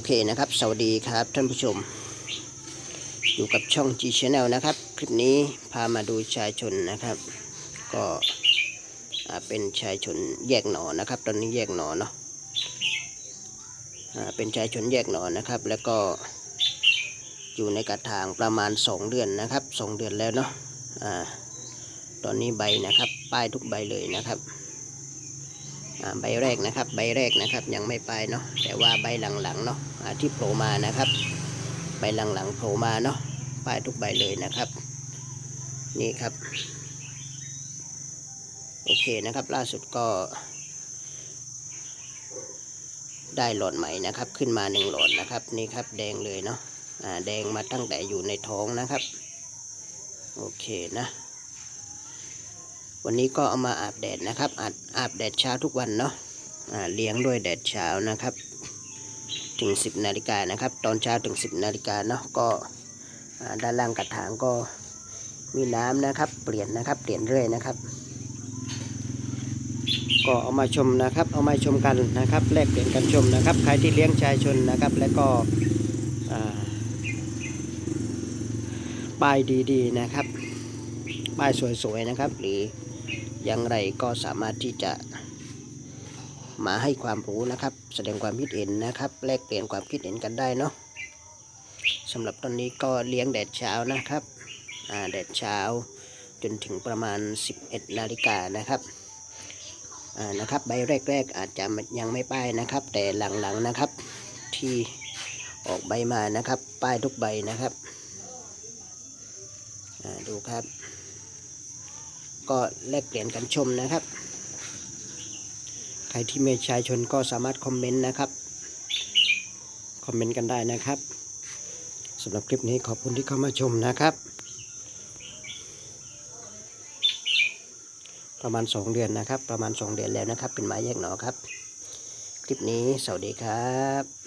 อเคนะครับ สวัสดีครับท่านผู้ชม อยู่กับช่อง G Channel นะครับ คลิปนี้พามาดูชายชนนะครับ ก็เป็นชายชนแยกหนอนะครับ ตอนนี้แยกหนอเนาะเป็นชายชนแยกหนอนะครับ แล้วก็อยู่ในกระถางประมาณ 2 เดือนนะครับสองเดือนแล้วเนาะอ่าตอนนี้ใบนะครับ ป้ายทุกใบเลยนะครับ ใบแรกนะครับ ใบแรกนะครับยังไม่ไปเนาะแต่ว่าใบหลังๆเนาะที่โผล่มานะครับ ใบหลังๆโผล่มาเนาะป้ายทุกใบเลยนะครับ นี่ครับ โอเคนะครับ ล่าสุดก็ ได้หลอดใหม่นะครับ ขึ้นมาหนึ่งหลอดนะครับ นี่ครับแดงเลยเนาะแดงมาตั้งแต่อยู่ในท้องนะครับ โอเคนะ วันนี้ก็เอามาอาบแดดนะครับอาบอาบแดดเช้าทุกวันเนาะเลี้ยงด้วยแดดเช้านะครับ ถึง 10นาฬิกานะครับ ตอนเช้าถึง 10นาฬิกาเนาะก็ด้านล่างกระถางก็มีน้ำนะครับ เปลี่ยนนะครับ เปลี่ยนเรื่อยนะครับ ก็เอามาชมนะครับ เอามาชมกันนะครับแลกเปลี่ยนกันชมนะครับใครที่เลี้ยงชายชนนะครับ และก็ป้ายดีๆนะครับป้ายสวยๆนะครับหรือ อย่างไรก็สามารถที่จะมาให้ความรู้นะครับ แสดงความคิดเห็นนะครับ แลกเปลี่ยนความคิดเห็นกันได้เนาะสำหรับตอนนี้ก็เลี้ยงแดดเช้านะครับแดดเช้าจนถึงประมาณ 11นาฬิกานะครับนะครับใบแรก ๆ อาจจะยังไม่ป้ายนะครับ แต่หลังๆนะครับที่ออกใบมานะครับ ป้ายทุกใบนะครับดูครับ ก็แลกเปลี่ยนกันชมนะครับ ใครที่ไม่ชายชนก็สามารถคอมเมนต์นะครับคอมเมนต์กันได้นะครับสำหรับคลิปนี้ขอบคุณที่เข้ามาชมนะครับ ประมาณ 2 เดือนนะครับ ประมาณ 2 เดือนแล้วนะครับ เป็นไม้แยกหนอครับ คลิปนี้สวัสดีครับ